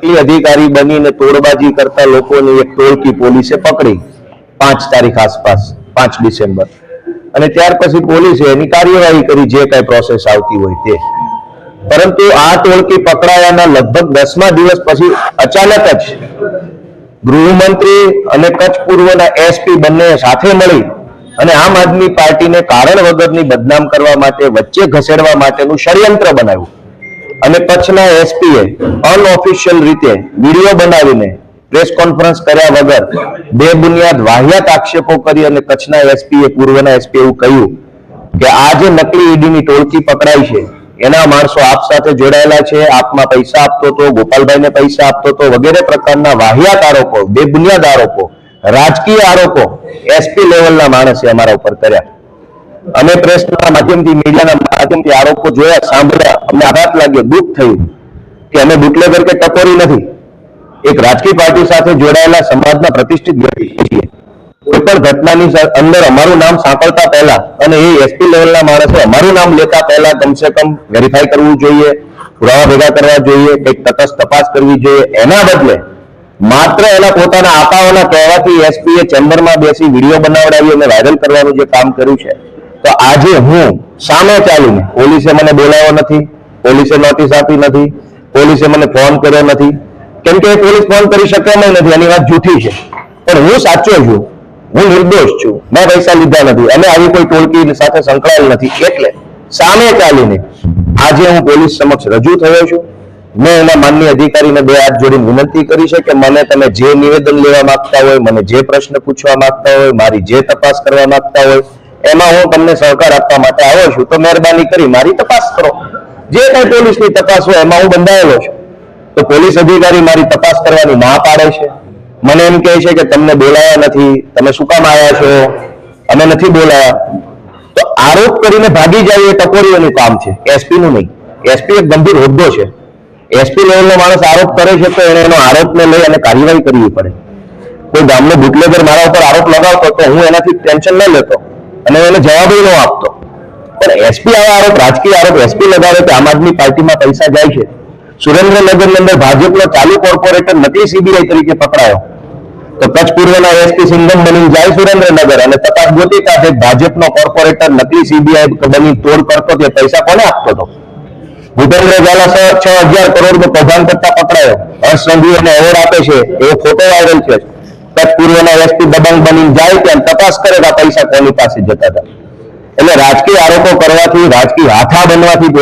અધિકારી બનીને તોડબાજી કરતા લોકોની એક ટોળકી પોલીસે પકડી પાંચ તારીખ આસપાસ, પાંચ ડિસેમ્બર. અને ત્યાર પછી પોલીસે એની કાર્યવાહી કરી જે કઈ પ્રોસેસ આવતી હોય તે. પરંતુ આ ટોળકી પકડાયાના લગભગ દસમા દિવસ પછી અચાનક જ ગૃહમંત્રી અને કચ્છ પૂર્વના એસપી બંને સાથે મળી અને આમ આદમી પાર્ટીને કારણ વગરની બદનામ કરવા માટે વચ્ચે ઘસેડવા માટેનું ષડયંત્ર બનાવ્યું. અને કચ્છના એસપીએ અનઓફિશિયલ રીતે વીડિયો બનાવીને પ્રેસ કોન્ફરન્સ કર્યા વગર બે બુનિયાદ વાહિયાત આક્ષેપો કરી અને કચ્છના એસપીએ, પૂર્વના એસપી એવું કહ્યું કે આ જે નકલી ઈડીની ટોળકી પકડાઈ છે, એના માણસો આપ સાથે જોડાયેલા છે, આપમાં પૈસા આપતો હતો ગોપાલભાઈને પૈસા આપતો હતો વગેરે પ્રકારના વાહિયાત આરોપો, બે બુનિયાદ આરોપો, રાજકીય આરોપો એસપી લેવલના માણસે અમારા ઉપર કર્યા. અમે પ્રેસના માધ્યમથી, મીડિયાના માધ્યમથી આરોપો જોયા, સાંભળ્યા. અમને આઘાત લાગ્યો, દુઃખ થયું કે અમે બુટલેગર કે ટકોરી નથી. એક રાજકીય પાર્ટી સાથે જોડાયેલા સમાજના પ્રતિષ્ઠિત વ્યક્તિ છીએ. કોઈ પણ ઘટનાની અંદર અમારું નામ સાંકળતા પહેલા અને એ એસપી લેવલના માણસે અમારું નામ લેતા પહેલા કમસે કમ વેરીફાઈ કરવું જોઈએ, પુરાવા ભેગા કરવા જોઈએ, કંઈક તટસ્થ તપાસ કરવી જોઈએ. એના બદલે માત્ર એના પોતાના આપાઓના કહેવાથી એસપીએ ચેમ્બરમાં બેસી વીડિયો બનાવડાવી અને વાયરલ કરવાનું જે કામ કર્યું છે તો આજે હું સામે ચાલીને પોલીસે મને બોલાવ્યો નથી, પોલીસે નોટિસ આપી નથી, પોલીસે મને ફોન કર્યો નથી. કેમ કે પોલીસ ફોન કરી શકે નથી, એની વાત જૂઠી છે. પણ હું સાચો છું, હું નિર્દોષ છું, મેં પૈસા લીધા નથી, અને આવી કોઈ ટોળકી સાથે સંકળાયેલ નથી. એટલે સામે ચાલીને આજે હું પોલીસ સમક્ષ રજૂ થયો છું. મેં એના માનનીય અધિકારીને બે હાથ જોડીને વિનંતી કરી છે કે મને તમે જે નિવેદન લેવા માંગતા હોય, મને જે પ્રશ્ન પૂછવા માંગતા હોય, મારી જે તપાસ કરવા માંગતા હોય એમાં હું તમને સહકાર આપવા માટે આવ્યો છું, તો મહેરબાની કરી મારી તપાસ કરો. જે કઈ પોલીસની તપાસ હોય, એમાં હું બંધાયેલો છું. તો પોલીસ અધિકારી મારી તપાસ કરવાની ના પાડે છે. મને એમ કહે છે કે તમને બોલાયા નથી, તમે શું કામ આવ્યા છો? અમે નથી બોલાયા. તો આરોપ કરીને ભાગી જાય એ ટકોરીઓનું કામ છે એસપી નું નહીં. એસપી એક ગંભીર હોદ્દો છે. એસપી લેવલનો માણસ આરોપ કરે છે તો એને એનો આરોપને લઈ અને કાર્યવાહી કરવી પડે. કોઈ ગામનો બુટલેગર મારા ઉપર આરોપ લગાવતો તો હું એનાથી ટેન્શન ન લેતો. અને એને જવાબ ન આપતો. પણ એસપી આવા આરોપ, રાજકીય આરોપ એસપી લગાવે કે આમ આદમી પાર્ટીમાં પૈસા જાય છે. સુરેન્દ્રનગરની અંદર ભાજપનો ચાલુ કોર્પોરેટર નકલી સીબીઆઈ તરીકે પકડાયો. તો કચ્છ પૂર્વના એસપી સિંઘમ બની જાય સુરેન્દ્રનગર અને તપાસ ગોતી કાઢે ભાજપનો કોર્પોરેટર નકલી સીબીઆઈ બની તોડ કરતો તે પૈસા કોને આપતો હતો? ભૂપેન્દ્ર ઝાલા છ છ હજાર કરોડ નો કૌભાંડ કરતા પકડાયો. હર્ષ સંઘવીને એવોર્ડ આપે છે. એવો ફોટો વાયરલ છે. પૂર્વના એસપી દબંગ બની જાય ત્યાં તપાસ કરે કે પૈસા કોની પાસે જતા હતા. એટલે રાજકીય આરોપો કરવાથી, રાજકીય હાથા બનવાથી